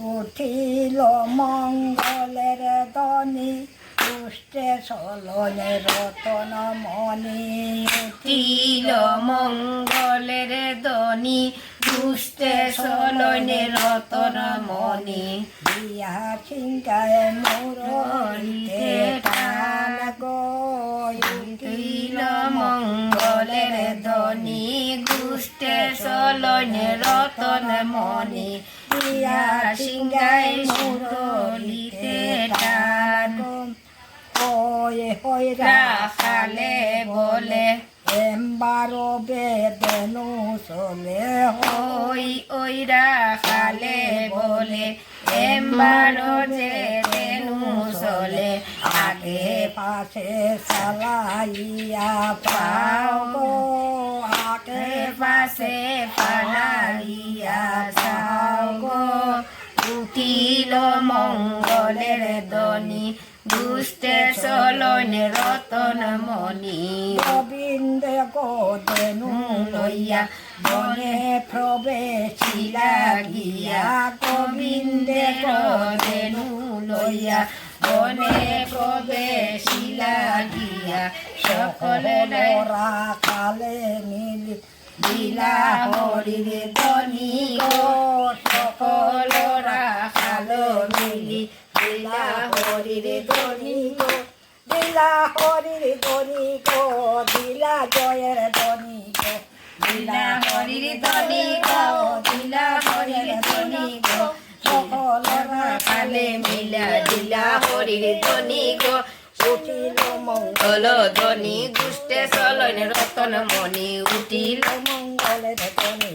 উঠিল মঙ্গলের দনি দুষ্টে সলনে রতন মনি তিল মঙ্গলের দনি দুষ্টে সলনে রতন মনি দিয়া সিংকায় মুরলিতে টান গো। তিল মঙ্গলের দনি দুষ্টে সলনে রতন মনি দিয়া সিংহাই মুরলিতে টান ওই হই রাখালে বলে এম্বারো বেদনু চলে ওই ওই রাখালে বলে এম্বারো যে দেনু চলে আগে পাশে চালাইয়া পাও আগে পাশে পালাইয়া উঠিল মঙ্গলের দনি দুষ্টে চলনে রতন মণি। গোবিন্দ গোদেনু লইয়া বনে প্রবেশিলা গিয়া, গোবিন্দে গোদেনু লইয়া বনে প্রবেশিলা গিয়া, সকলে কালে মিলি দিলা হরির দনি গো সকলরা খালো মিলি দিলা হরির দনি গো, দিলা হরির দনি গো, দিলা জয়ের দনি গো, দিলা হরির দনি গো, দিলা হরির দনি গো সকলরা খালে মিলা দিলা হরির দনি গো। উঠিল মঙ্গল ধনি দুষ্টে চলন রতন মণি, উঠিল মঙ্গলের দনি